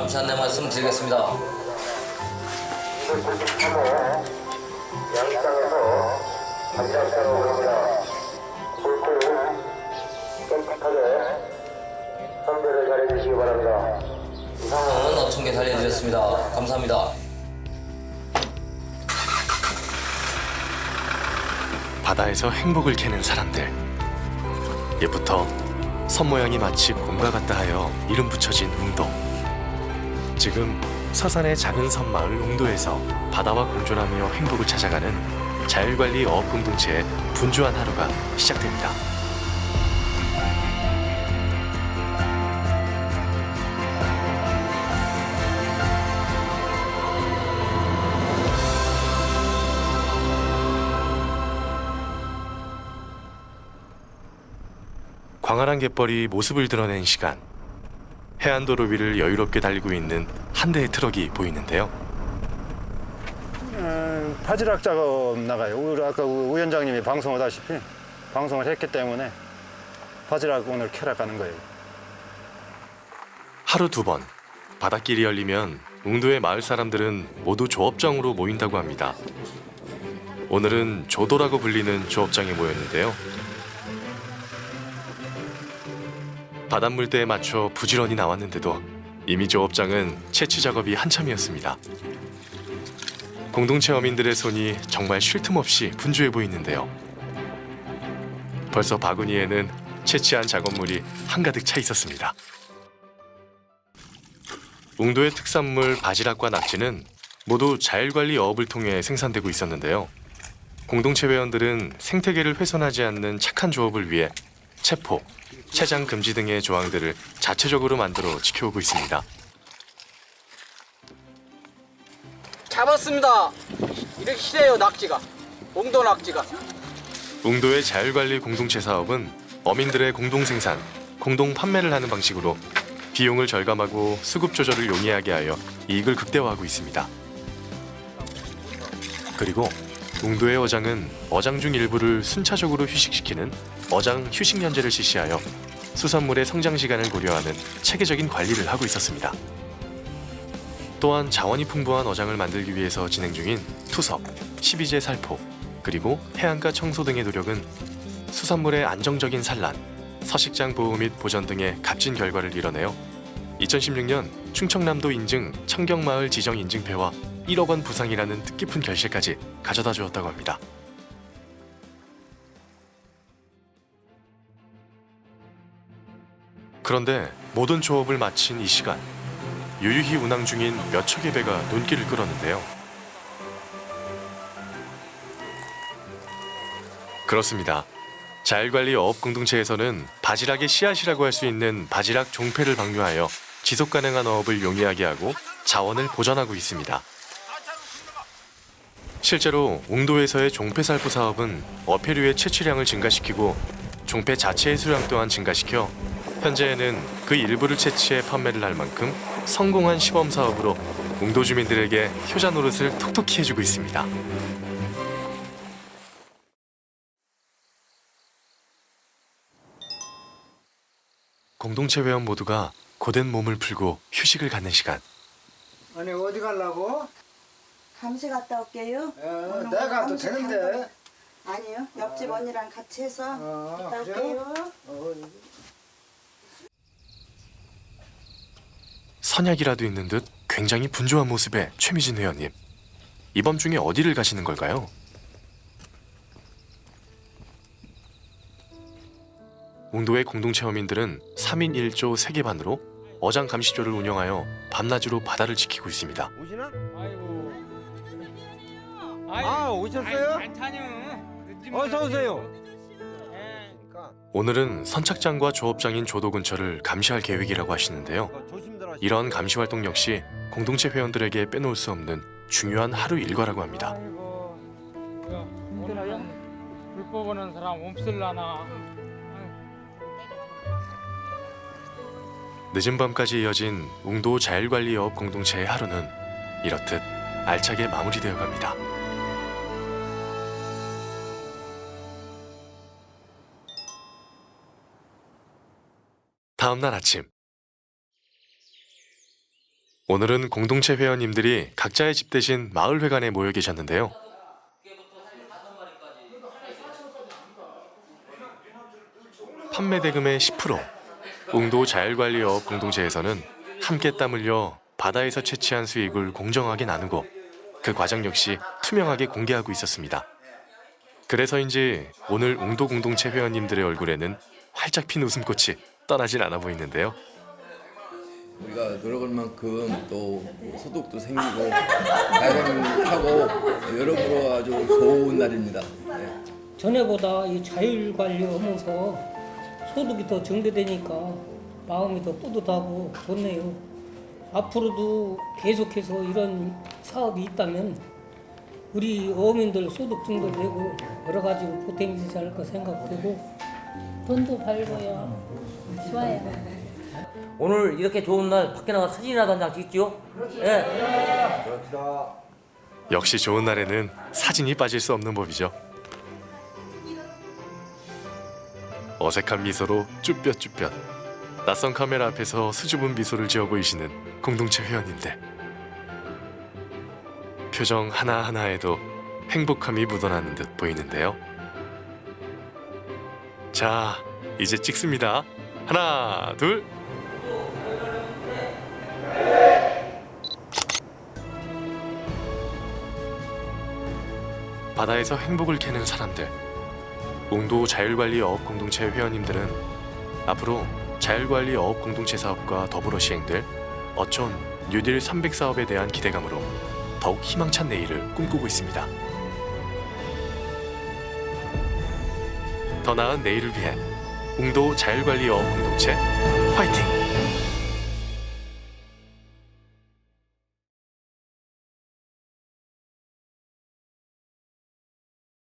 잠시 안내 말씀드리겠습니다. 3호 양상에서 반장사로 오릅니다. 굵고 끔찍하게 선별을 잘해주시기 바랍니다. 이상은 어촌계 달려드렸습니다. 감사합니다. 바다에서 행복을 캐는 사람들. 예부터 선 모양이 마치 곰과 같다 하여 이름 붙여진 웅도. 지금 서산의 작은 섬 마을 웅도에서 바다와 공존하며 행복을 찾아가는 자율관리 어업 공동체의 분주한 하루가 시작됩니다. 광활한 갯벌이 모습을 드러낸 시간. 해안도로 위를 여유롭게 달리고 있는 한 대의 트럭이 보이는데요. 음, 바지락 작업 나가요. 아까 우 위원장님이 방송하다시피 방송을 했기 때문에 바지락 오늘 캐러 가는 거예요. 하루 두 번 바닷길이 열리면 웅도의 마을 사람들은 모두 조업장으로 모인다고 합니다. 오늘은 조도라고 불리는 조업장에 모였는데요. 바닷물대에 맞춰 부지런히 나왔는데도 이미 조업장은 채취 작업이 한참이었습니다. 공동체 어민들의 손이 정말 쉴 틈 없이 분주해 보이는데요. 벌써 바구니에는 채취한 작업물이 한가득 차 있었습니다. 웅도의 특산물 바지락과 낙지는 모두 자율관리 어업을 통해 생산되고 있었는데요. 공동체 회원들은 생태계를 훼손하지 않는 착한 조업을 위해 체포, 채장 금지 등의 조항들을 자체적으로 만들어 지켜오고 있습니다. 잡았습니다. 이렇게 실해요 낙지가. 옹도 낙지가. 웅도의 자율관리 공동체 사업은 어민들의 공동 생산, 공동 판매를 하는 방식으로 비용을 절감하고 수급 조절을 용이하게 하여 이익을 극대화하고 있습니다. 그리고 웅도의 어장은 어장 중 일부를 순차적으로 휴식시키는 어장 휴식 연제를 실시하여 수산물의 성장 시간을 고려하는 체계적인 관리를 하고 있었습니다. 또한 자원이 풍부한 어장을 만들기 위해서 진행 중인 투섭, 12제 살포, 그리고 해안가 청소 등의 노력은 수산물의 안정적인 산란, 서식장 보호 및 보전 등의 값진 결과를 이뤄내어 2016년 충청남도 인증 청경마을 지정 인증패와 1억 원 부상이라는 뜻깊은 결실까지 가져다 주었다고 합니다. 그런데 모든 조업을 마친 이 시간 유유히 운항 중인 몇 척의 배가 눈길을 끌었는데요. 그렇습니다. 자율관리 어업 공동체에서는 바지락의 씨앗이라고 할 수 있는 바지락 종패를 방류하여 지속 가능한 어업을 용이하게 하고 자원을 보전하고 있습니다. 실제로 웅도에서의 종패 살포 사업은 어패류의 채취량을 증가시키고 종패 자체의 수량 또한 증가시켜 현재에는 그 일부를 채취해 판매를 할 만큼 성공한 시범 사업으로 웅도 주민들에게 효자 노릇을 톡톡히 해주고 있습니다. 공동체 회원 모두가 고된 몸을 풀고 휴식을 갖는 시간. 아니 어디 가려고? 감시 갔다 올게요. 어, 오늘 내가 가도 되는데. 아니요. 옆집 언니랑 같이 해서 어, 갔다 그래요? 올게요. 어, 선약이라도 있는 듯 굉장히 분주한 모습의 최미진 회원님. 이 밤 중에 어디를 가시는 걸까요? 웅도의 공동체험인들은 3인 1조 세계반으로 어장 감시조를 운영하여 밤낮으로 바다를 지키고 있습니다. 오시나? 아이고. 아, 오셨어요? 안타뇨. 어서 오세요. 오늘은 선착장과 조업장인 조도 근처를 감시할 계획이라고 하시는데요. 어, 조심들. 이러한 감시 활동 역시 공동체 회원들에게 빼놓을 수 없는 중요한 하루 일과라고 합니다. 아이고. 야, 오늘은 불법 오는 사람 없을라나. 늦은 밤까지 이어진 웅도 자율관리업 공동체의 하루는 이렇듯 알차게 마무리되어 갑니다. 다음 날 아침 오늘은 공동체 회원님들이 각자의 집 대신 마을회관에 모여 계셨는데요. 판매 대금의 10%, 웅도 자율관리어업 공동체에서는 함께 땀 흘려 바다에서 채취한 수익을 공정하게 나누고 그 과정 역시 투명하게 공개하고 있었습니다. 그래서인지 오늘 웅도 공동체 회원님들의 얼굴에는 활짝 핀 웃음꽃이 떠나질 않아 보이는데요. 우리가 노력할 만큼 또 소득도 생기고 나름 하고 여러모로 아주 좋은 날입니다. 네. 전에보다 이 자율 관리하면서 소득이 더 증대되니까 마음이 더 뿌듯하고 좋네요. 앞으로도 계속해서 이런 사업이 있다면 우리 어민들 소득 증대되고 여러 가지 보탬이 되지 않을까 생각되고 돈도 벌고요. 좋아요. 오늘 이렇게 좋은 날 밖에 나가 사진이라도 한 장 찍지요? 예. 역시 좋은 날에는 사진이 빠질 수 없는 법이죠. 어색한 미소로 쭈뼛쭈뼛 낯선 카메라 앞에서 수줍은 미소를 지어 보이시는 공동체 회원님들. 표정 하나하나에도 행복함이 묻어나는 듯 보이는데요. 자, 이제 찍습니다. 하나, 둘. 바다에서 행복을 캐는 사람들. 웅도 자율관리 어업 공동체 회원님들은 앞으로 자율관리 어업 공동체 사업과 더불어 시행될 어촌 뉴딜 300 사업에 대한 기대감으로 더욱 희망찬 내일을 꿈꾸고 있습니다. 더 나은 내일을 위해 웅도 자율관리 어업 공동체 화이팅!